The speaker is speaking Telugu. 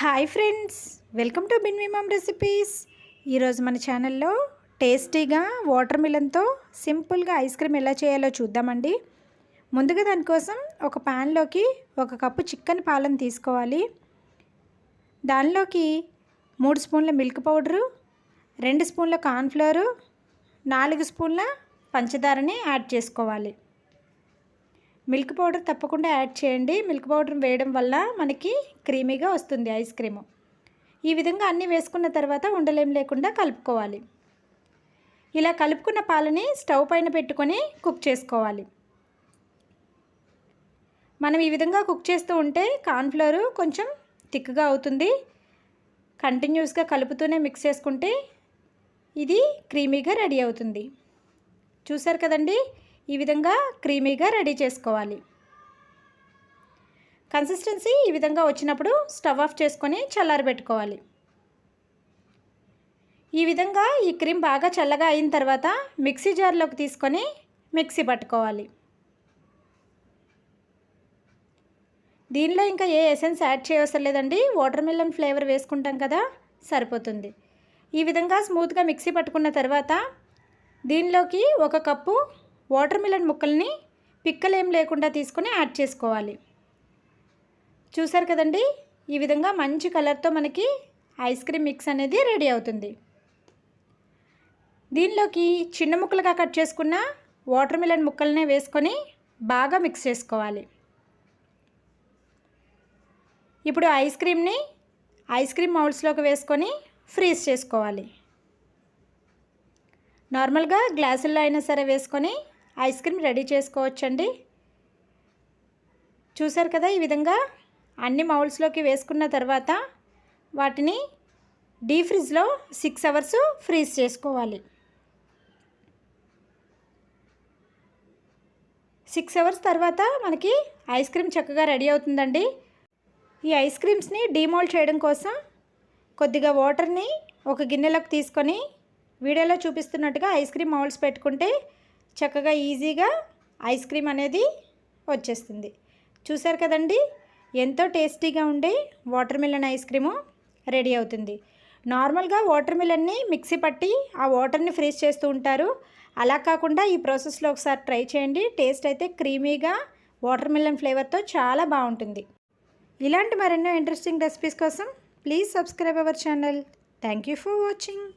హాయ్ ఫ్రెండ్స్ వెల్కమ్ టు బిన్విమమ్ రెసిపీస్. ఈరోజు మన ఛానల్లో టేస్టీగా వాటర్ మిలన్తో సింపుల్గా ఐస్ క్రీమ్ ఎలా చేయాలో చూద్దామండి. ముందుగా దానికోసం ఒక ప్యాన్లోకి ఒక కప్పు చిక్కని పాలను తీసుకోవాలి. దానిలోకి మూడు స్పూన్ల మిల్క్ పౌడరు రెండు స్పూన్ల కార్న్ఫ్లోరు నాలుగు స్పూన్ల పంచదారని యాడ్ చేసుకోవాలి. మిల్క్ పౌడర్ తప్పకుండా యాడ్ చేయండి. మిల్క్ పౌడర్ వేయడం వల్ల మనకి క్రీమీగా వస్తుంది ఐస్ క్రీము. ఈ విధంగా అన్నీ వేసుకున్న తర్వాత ఉండలేం లేకుండా కలుపుకోవాలి. ఇలా కలుపుకున్న పాలని స్టవ్ పైన పెట్టుకొని కుక్ చేసుకోవాలి. మనం ఈ విధంగా కుక్ చేస్తూ ఉంటే కార్న్ఫ్లవర్ కొంచెం థిక్గా అవుతుంది. కంటిన్యూస్గా కలుపుతూనే మిక్స్ చేసుకుంటే ఇది క్రీమీగా రెడీ అవుతుంది. చూసారు కదండి? ఈ విధంగా క్రీమీగా రెడీ చేసుకోవాలి. కన్సిస్టెన్సీ ఈ విధంగా వచ్చినప్పుడు స్టవ్ ఆఫ్ చేసుకొని చల్లారబెట్టుకోవాలి ఈ విధంగా ఈ క్రీమ్ బాగా చల్లగా అయిన తర్వాత మిక్సీ జార్లోకి తీసుకొని మిక్సీ పట్టుకోవాలి. దీనిలో ఇంకా ఏ ఎసెన్స్ యాడ్ చేయవసరం లేదండి. వాటర్ మిలన్ ఫ్లేవర్ వేసుకుంటాం కదా సరిపోతుంది. ఈ విధంగా స్మూత్గా మిక్సీ పట్టుకున్న తర్వాత దీనిలోకి ఒక కప్పు వాటర్ మిలన్ ముక్కల్ని పిక్కలేం లేకుండా తీసుకొని యాడ్ చేసుకోవాలి. చూసారు కదండి? ఈ విధంగా మంచి కలర్తో మనకి ఐస్ క్రీమ్ మిక్స్ అనేది రెడీ అవుతుంది. దీనిలోకి చిన్న ముక్కలుగా కట్ చేసుకున్న వాటర్ మిలన్ ముక్కలనే వేసుకొని బాగా మిక్స్ చేసుకోవాలి. ఇప్పుడు ఐస్ క్రీమ్ని ఐస్ క్రీమ్ మౌల్స్లోకి వేసుకొని ఫ్రీజ్ చేసుకోవాలి. నార్మల్గా గ్లాసుల్లో అయినా సరే వేసుకొని ఐస్ క్రీమ్ రెడీ చేసుకోవచ్చండి. చూసారు కదా ఈ విధంగా అన్ని మౌల్స్లోకి వేసుకున్న తర్వాత వాటిని డీ ఫ్రిడ్జ్లో సిక్స్ అవర్స్ ఫ్రీజ్ చేసుకోవాలి. సిక్స్ అవర్స్ తర్వాత మనకి ఐస్ క్రీమ్ చక్కగా రెడీ అవుతుందండి. ఈ ఐస్ క్రీమ్స్ని డీమోల్డ్ చేయడం కోసం కొద్దిగా వాటర్ని ఒక గిన్నెలోకి తీసుకొని వీడియోలో చూపిస్తున్నట్టుగా ఐస్ క్రీమ్ మౌల్స్ పెట్టుకుంటే చక్కగా ఈజీగా ఐస్ క్రీమ్ అనేది వచ్చేస్తుంది. చూసారు కదండి? ఎంతో టేస్టీగా ఉండే watermelon ice cream ready అవుతుంది. నార్మల్గా వాటర్ మిలన్ని మిక్సీ పట్టి ఆ వాటర్ని ఫ్రీజ్ చేస్తూ ఉంటారు. అలా కాకుండా ఈ ప్రాసెస్లో ఒకసారి ట్రై చేయండి. టేస్ట్ అయితే క్రీమీగా వాటర్ మిలన్ ఫ్లేవర్తో చాలా బాగుంటుంది. ఇలాంటి మరెన్నో ఇంట్రెస్టింగ్ రెసిపీస్ కోసం please subscribe our channel. Thank you for watching.